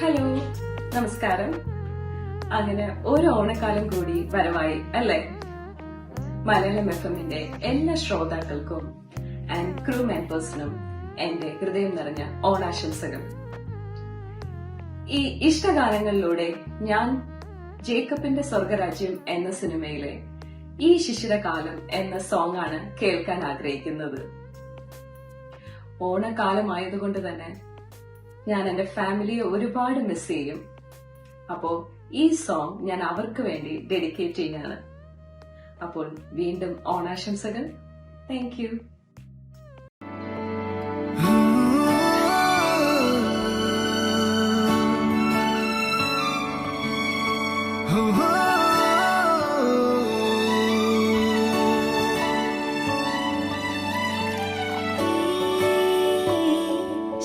Hello നമസ്കാരം. അങ്ങനെ ഒരു ഓണക്കാലം കൂടി വരവായി അല്ലേ? മലയാളം എഫ് എമ്മിന്റെ എല്ലാ ശ്രോതാക്കൾക്കും ആൻഡ് ക്രൂ മെമ്പേഴ്സിനും എന്റെ ഹൃദയം നിറഞ്ഞ ഓണാശംസകൾ. ഈ ഇഷ്ടഗാനങ്ങളിലൂടെ ഞാൻ ജേക്കബിന്റെ സ്വർഗരാജ്യം എന്ന സിനിമയിലെ ഈ ശിശിരകാലം എന്ന സോങ് ആണ് കേൾക്കാൻ ആഗ്രഹിക്കുന്നത്. ഓണക്കാലമായതുകൊണ്ട് തന്നെ ഞാൻ എന്റെ ഫാമിലിയെ ഒരുപാട് മിസ് ചെയ്യും. അപ്പോ ഈ സോങ് ഞാൻ അവർക്ക് വേണ്ടി ഡെഡിക്കേറ്റ് ചെയ്യാണ് അപ്പോൾ വീണ്ടും ഓണാശംസകൾ. താങ്ക്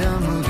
ആശാമുകിൽ